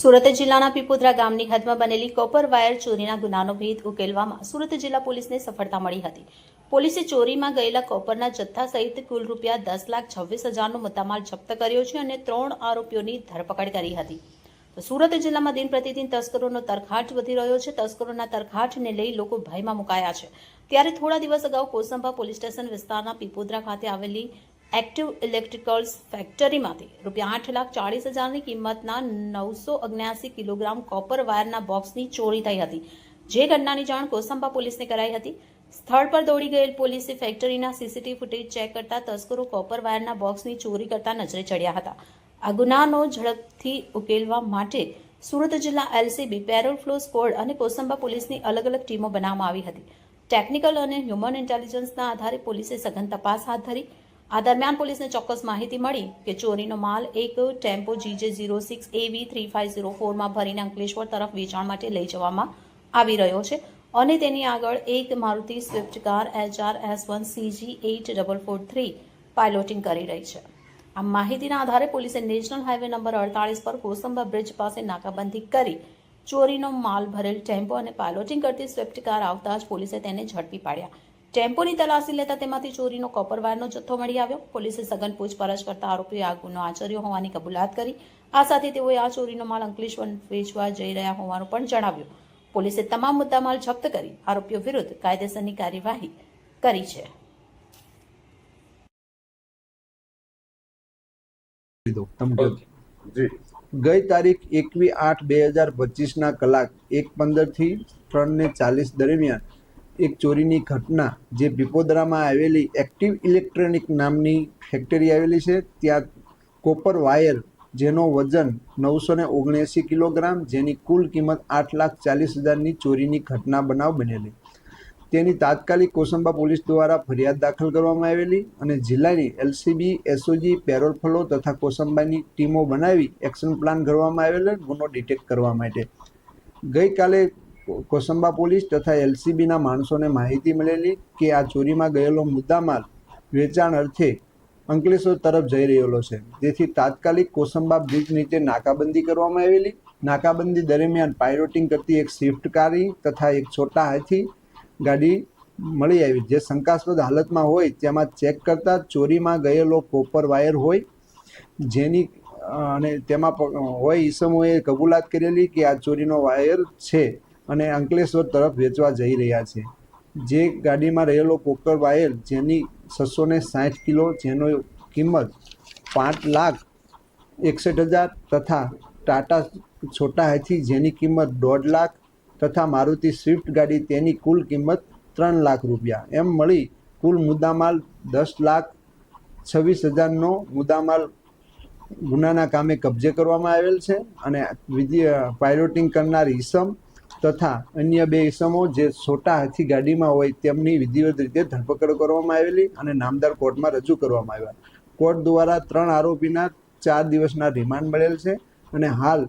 સુરત જિલ્લાના પીપોદરા ગામની હદમાં બનેલી કોપર વાયર ચોરીના ગુનાનો ભેદ ઉકેલવામાં સુરત જિલ્લા પોલીસને સફળતા મળી હતી. પોલીસે ચોરીમાં ગયેલા કોપરના જથ્થા સહિત કુલ રૂપિયા દસ લાખ છવ્વીસ હજારનો મુદ્દામાલ જપ્ત કર્યો છે અને ત્રણ આરોપીઓની ધરપકડ કરી હતી. સુરત જિલ્લામાં દિન પ્રતિદિન તસ્કરોનો તરખાટ વધી રહ્યો છે. તસ્કરોના તરખાટને લઈ લોકો ભયમાં મુકાયા છે. ત્યારે થોડા દિવસ અગાઉ કોસંબા પોલીસ સ્ટેશન વિસ્તારના પીપોદરા ખાતે આવેલી એક્ટિવ ઇલેક્ટ્રિકલ્સ ફેક્ટરીમાંથી રૂપિયા આઠ લાખ ચાળીસ હજારની કિંમતના નવસો અગ્યાસી કિલોગ્રામ કોપર વાયરના બોક્સની ચોરી થઈ હતી. જે ઘટનાની જાણ કોસંબા પોલીસને કરાઈ હતી. સ્થળ પર દોડી ગયેલ પોલીસે ફેક્ટરીના સીસીટીવી ફૂટેજ ચેક કરતા તસ્કરો કોપર વાયરના બોક્સની ચોરી કરતા નજરે ચડ્યા હતા. આ ગુનાનો ઝડપથી ઉકેલવા માટે સુરત જિલ્લા એલસીબી, પેરોલ ફ્લો સ્કોડ અને કોસંબા પોલીસની અલગ અલગ ટીમો બનાવવામાં આવી હતી. ટેકનિકલ અને હ્યુમન ઇન્ટેલિજન્સના આધારે પોલીસે સઘન તપાસ હાથ ધરી આ દરમિયાન પોલીસને ચોક્કસ માહિતી મળી કે ચોરીનો માલ એક tempo GJ zero six AV three five zero ફોરમાં ભરીને અંકલેશ્વર તરફ વેચાણ માટે લઈ જવામાં આવી રહ્યો છે. અને તેની આગળ એક Maruti Swift car HR S one CG eight double four three piloting કરી રહી છે. આ માહિતીના આધારે પોલીસે નેશનલ હાઇવે નંબર અડતાળીસ પર કોસંબા બ્રિજ પાસે નાકાબંધી કરી ચોરીનો માલ ભરેલ ટેમ્પો અને પાયલોટિંગ કરતી સ્વિફ્ટ કાર આવતા જ પોલીસે તેને ઝડપી પાડ્યા. ટેમ્પોની તલાશી લેતા તેમાંથી ચોરીનો કોપરવારનો જથ્થો મળી આવ્યો. પોલીસે સઘન પૂછપરછ કરતા આરોપીએ આ ગુનો આચર્યો હોવાની કબૂલાત કરી. આ સાથે તેઓએ આ ચોરીનો માલ અંકલેશ્વર વેચવા જઈ રહ્યા હોવાનું પણ જણાવ્યું. પોલીસે તમામ મુદ્દામાલ જપ્ત કરી આરોપીઓ વિરુદ્ધ કાયદેસરની કાર્યવાહી કરી છે. ગઈ તારીખ એકવી આઠ બે હજાર પચીસના કલાક એક પંદરથી ત્રણ ને ચાલીસ દરમિયાન એક ચોરીની ઘટના જે પીપોદરામાં આવેલી એક્ટિવ ઇલેક્ટ્રોનિક નામની ફેક્ટરી આવેલી છે, ત્યાં કોપર વાયર જેનો વજન નવસો ને ઓગણએંસી કિલોગ્રામ, જેની કુલ કિંમત આઠ લાખ ચાલીસ હજારની ચોરીની ઘટના બનાવ બનેલી. તેની તાત્કાલિક કોસંબા પોલીસ દ્વારા ફરિયાદ દાખલ કરવામાં આવેલી અને જિલ્લાની એલસીબી, એસઓજી, પેરોલ ફલો તથા કોસંબાની ટીમો બનાવી એક્શન પ્લાન કરવામાં આવેલો ગુનો ડિટેક્ટ કરવા માટે. ગઈકાલે કોસંબા પોલીસ તથા એલસીબીના માણસોને માહિતી મળેલી કે આ ચોરીમાં ગયેલો મુદ્દામાલ વેચાણ અર્થે અંકલેશ્વર તરફ જઈ રહેલો છે. જેથી તાત્કાલિક કોસંબા બ્રિજ નીચે નાકાબંધી કરવામાં આવેલી. નાકાબંધી દરમિયાન પાયરોટિંગ કરતી એક સ્વિફ્ટ કારી તથા એક છોટા હાથી ગાડી મળી આવી. જે શંકાસ્પદ હાલતમાં હોય તેમાં ચેક કરતા ચોરીમાં ગયેલો કોપર વાયર હોય જેની, અને તેમાં હોય ઈસમોએ કબૂલાત કરેલી કે આ ચોરીનો વાયર છે. અને અંકલેશ્વર તરફ વેચવા જઈ રહ્યા છે. જે ગાડીમાં રહેલો કોકર વાયર, જેની છસો ને સાઠ કિલો, જેનો કિંમત પાંચ લાખ એકસઠ હજાર તથા ટાટા છોટા હાથી, જેની કિંમત દોઢ લાખ તથા મારુતિ સ્વિફ્ટ ગાડી, તેની કુલ કિંમત ત્રણ લાખ રૂપિયા. એમ મળી કુલ મુદ્દામાલ દસ લાખ છવ્વીસ હજારનો મુદ્દામાલ ગુનાના કામે કબજે કરવામાં આવેલ છે અને પાયલોટિંગ કરનાર ઈસમ તથા અન્ય બે ઇસમો જે છોટા હાથી ગાડીમાં હોય તેમની વિધિવત રીતે ધરપકડ કરવામાં આવેલી અને નામદાર કોર્ટમાં રજૂ કરવામાં આવ્યા. કોર્ટ દ્વારા ત્રણ આરોપીના ચાર દિવસના રિમાન્ડ મળેલ છે અને હાલ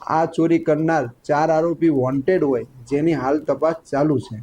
આ ચોરી કરનાર ચાર આરોપી વોન્ટેડ હોય જેની હાલ તપાસ ચાલુ છે.